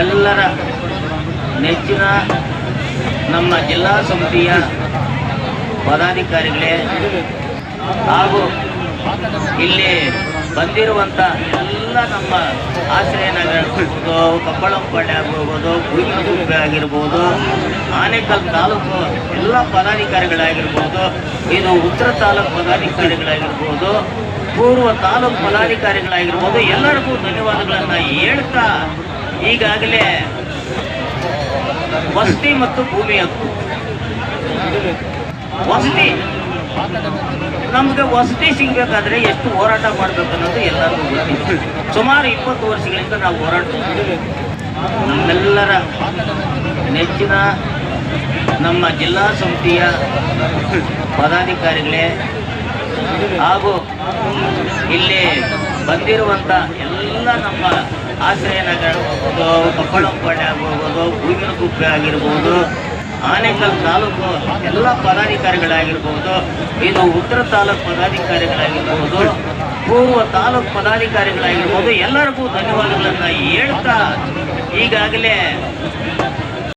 ನಮ್ಮೆಲ್ಲರ ನೆಚ್ಚಿನ ನಮ್ಮ ಜಿಲ್ಲಾ ಸಮಿತಿಯ ಪದಾಧಿಕಾರಿಗಳೇ ಹಾಗೂ ಇಲ್ಲಿ ಬಂದಿರುವಂಥ ಎಲ್ಲ ನಮ್ಮ ಆಶ್ರಯ ನಗರ ಆಗಿರ್ಬೋದು ಕಬ್ಬಳಂಪಳ್ಳಿ ಆಗಿರ್ಬೋದು ಗುಬ್ಬಿ ಆಗಿರ್ಬೋದು, ಆನೇಕಲ್ ತಾಲೂಕು ಎಲ್ಲ ಪದಾಧಿಕಾರಿಗಳಾಗಿರ್ಬೋದು, ಇದು ಉತ್ತರ ತಾಲೂಕು ಪದಾಧಿಕಾರಿಗಳಾಗಿರ್ಬೋದು, ಪೂರ್ವ ತಾಲೂಕು ಪದಾಧಿಕಾರಿಗಳಾಗಿರ್ಬೋದು, ಎಲ್ಲರಿಗೂ ಧನ್ಯವಾದಗಳನ್ನು ಹೇಳ್ತಾ ಈಗಾಗಲೇ ವಸತಿ ಮತ್ತು ಭೂಮಿ ಹಕ್ಕು. ವಸತಿ. ನಮ್ಗೆ ವಸತಿ ಸಿಗಬೇಕಾದ್ರೆ ಎಷ್ಟು ಹೋರಾಟ ಮಾಡ್ಬೇಕು ಅನ್ನೋದು ಎಲ್ಲರಿಗೂ ಸುಮಾರು ಇಪ್ಪತ್ತು ವರ್ಷಗಳಿಂದ ನಾವು ಹೋರಾಟ ನಮ್ಮೆಲ್ಲರ ನೆಚ್ಚಿನ ನಮ್ಮ ಜಿಲ್ಲಾ ಸಮಿತಿಯ ಪದಾಧಿಕಾರಿಗಳೇ ಹಾಗೂ ಇಲ್ಲಿ ಬಂದಿರುವಂಥ ಎಲ್ಲ ನಮ್ಮ ಆಶ್ರಯ ನಗರ ಆಗಿರ್ಬೋದು ಕೊಪ್ಪಳಂಪಾಡೆ ಆಗಿರ್ಬೋದು ಗುಬ್ಬಿ ಆಗಿರ್ಬೋದು, ಆನೇಕಲ್ ತಾಲೂಕು ಎಲ್ಲ ಪದಾಧಿಕಾರಿಗಳಾಗಿರ್ಬೋದು ಇದು ಉತ್ತರ ತಾಲೂಕು ಪದಾಧಿಕಾರಿಗಳಾಗಿರ್ಬೋದು, ಪೂರ್ವ ತಾಲೂಕು ಪದಾಧಿಕಾರಿಗಳಾಗಿರ್ಬೋದು, ಎಲ್ಲರಿಗೂ ಧನ್ಯವಾದಗಳನ್ನು ಹೇಳ್ತಾ ಈಗಾಗಲೇ